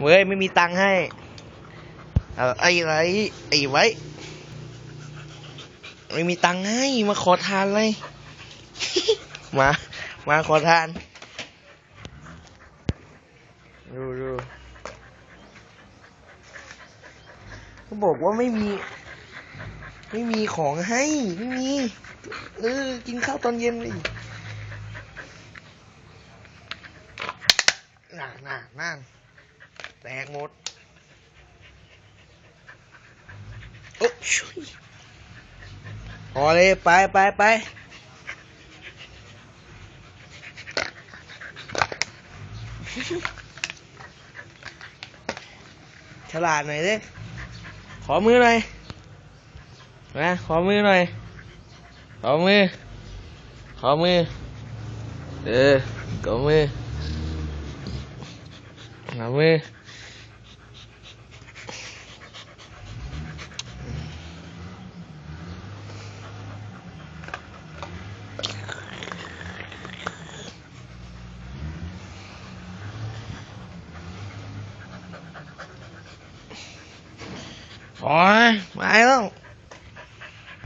เว้ยไม่มีตังค์ให้เอาไอ้ไรไอ้ไว้ ไม่มีตังค์ให้มาขอทานเลย มา มาขอทาน ดูดูเขาบอกว่าไม่มี ไม่มีของให้ ไม่มี เออ กินข้าวตอนเย็นเลยน่าน่านั่น แตกหมด โอ้ชุยพอเลยไปไปไปฉลาดหน่อยดิขอมือหน่อยนะขอมือหน่อย ขอมือ ขอมือ เออขอมือขอมือ โอ้ยมาแล้ว